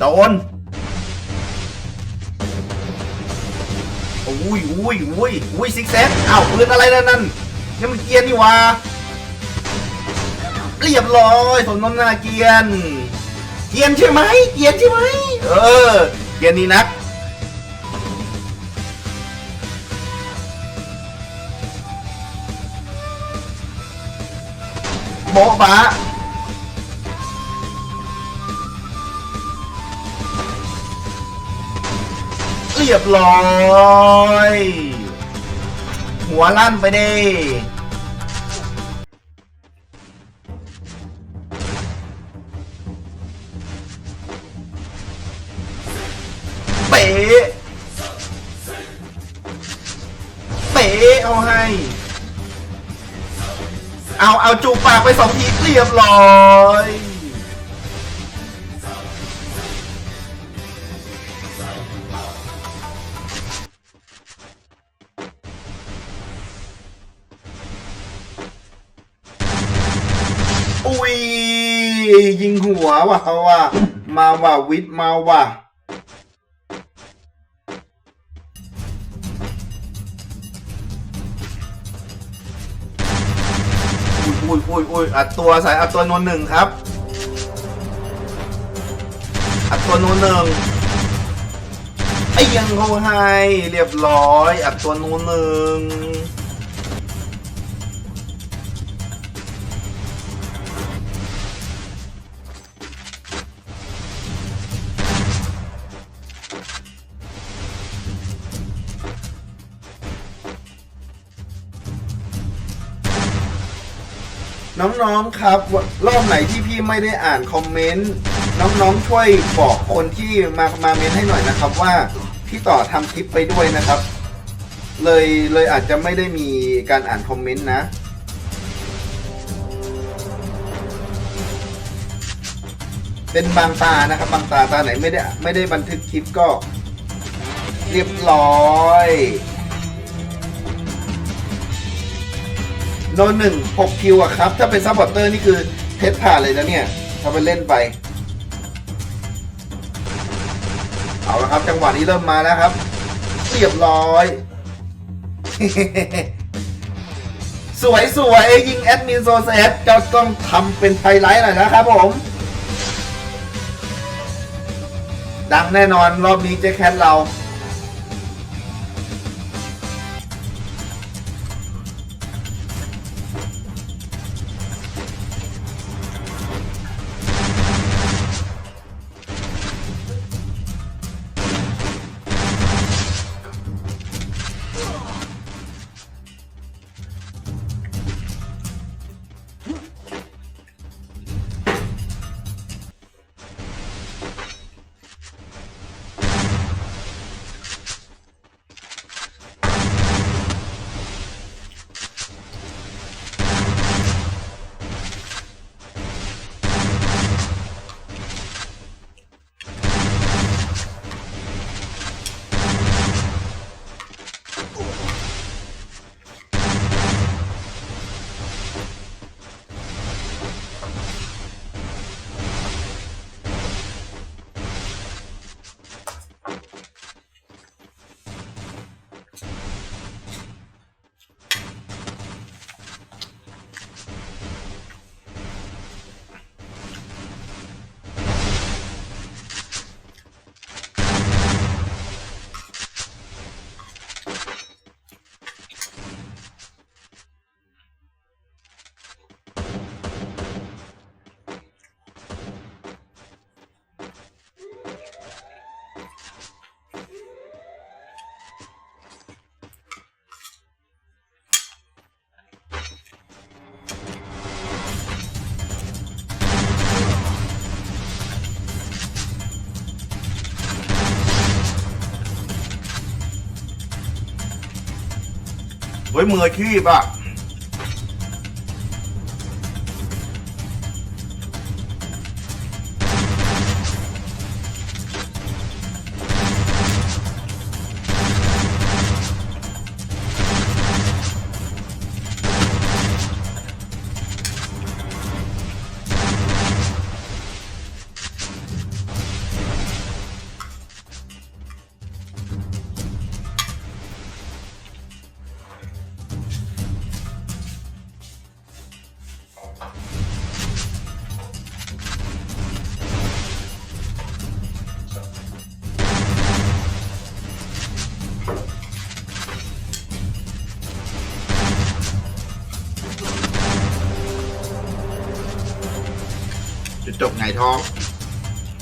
โดนอุ้ยอุ้ยอุ้ยอุ้ยซิกแซกอ้าวปืนอะไรนั่นนั่นนี่มันเกียร์นี่วะเรียบร้อยสมน้ำหน้าเกียร์เกียร์ใช่ไหมเกียร์ใช่ไหมเออ เกียร์นี่นักโบ๊ะบะ รียบร้อย หัวลั่นไปดิเป๋เป๋เอาให้ เอา เอาจูปากไปสองทีเรียบร้อย ยิงหัวว่ะเขาว่ะมาว่ะวิทมาว่ะอุ้ยอุ้ยอุ้ยอุ้ยอัดตัวใส่อัดตัวนนหนึ่งครับ อัดตัวนนหนึ่งไอ้ยังเขาให้เรียบร้อย อัดตัวนนหนึ่ง น้องๆครับรอบไหนที่พี่ไม่ได้อ่านคอมเมนต์น้องๆช่วยบอกคนที่มามาเมนให้หน่อยนะครับว่าพี่ต่อทำคลิปไปด้วยนะครับ เลยเลยอาจจะไม่ได้มีการอ่านคอมเมนต์นะเป็นบางตานะครับ บางตาตาไหนไม่ได้ไม่ได้บันทึกคลิปก็เรียบร้อย โนหนึ่งหกคิวอะครับ ถ้าเป็นซัพพอร์เตอร์นี่คือเพชรผ่านเลยนะเนี่ยถ้าไปเล่นไป เอาละครับจังหวะนี้เริ่มมาแล้วครับเรียบร้อย สวยสวยๆยิงแอดมินโซเซตก็ต้องทำเป็นไฮไลท์หน่อยนะครับผม ดังแน่นอนรอบนี้เจ๊แคทเรา ฮ้ยมืออาชีพอะ จุดจบไงท้อง